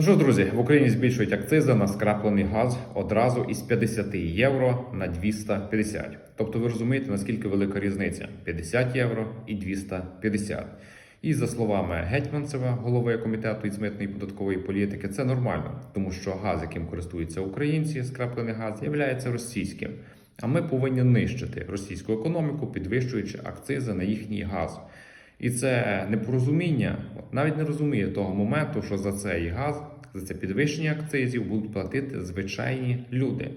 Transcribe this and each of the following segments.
Ну що, ж, друзі, в Україні збільшують акцизи на скраплений газ одразу із 50 євро на 250. Тобто ви розумієте, наскільки велика різниця: 50 євро і 250. І за словами Гетьманцева, голови комітету із митної податкової політики, це нормально, тому що газ, яким користуються українці, скраплений газ, є російським. А ми повинні нищити російську економіку, підвищуючи акцизи на їхній газ. І це непорозуміння навіть не розуміє того моменту, що за цей газ, за це підвищення акцизів будуть платити звичайні люди.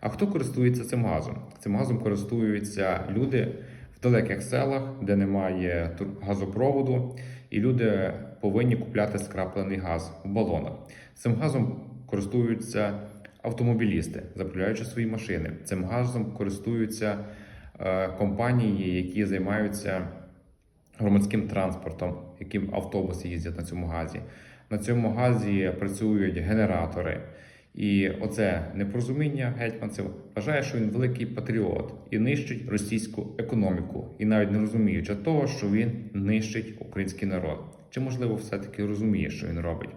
А хто користується цим газом? Цим газом користуються люди в далеких селах, де немає газопроводу, і люди повинні купляти скраплений газ в балонах. Цим газом користуються автомобілісти, заправляючи свої машини. Цим газом користуються е, компанії, які займаються громадським транспортом, яким автобуси їздять на цьому газі. На цьому газі працюють генератори. І оце непорозуміння гетьманцев вважає, що він великий патріот і нищить російську економіку, і навіть не розуміючи того, що він нищить український народ. Чи можливо все-таки розуміє, що він робить?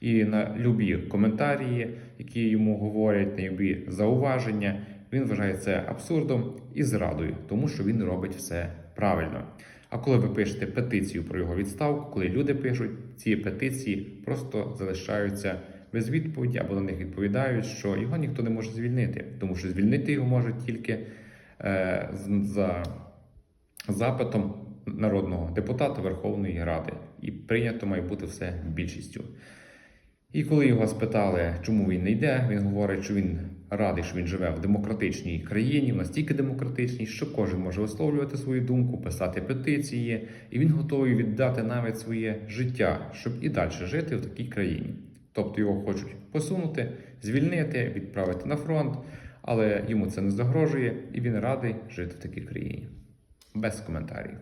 І на любі коментарі, які йому говорять, на любі зауваження, він вважає це абсурдом і зрадою, тому що він робить все правильно. А коли ви пишете петицію про його відставку, коли люди пишуть ці петиції, просто залишаються без відповіді або на них відповідають, що його ніхто не може звільнити, тому що звільнити його може тільки е, за запитом народного депутата Верховної Ради, і прийнято має бути все більшістю. І коли його спитали, чому він не йде, він говорить, що він радий, що він живе в демократичній країні, настільки демократичній, що кожен може висловлювати свою думку, писати петиції, і він готовий віддати навіть своє життя, щоб і далі жити в такій країні. Тобто його хочуть посунути, звільнити, відправити на фронт, але йому це не загрожує, і він радий жити в такій країні. Без коментарів.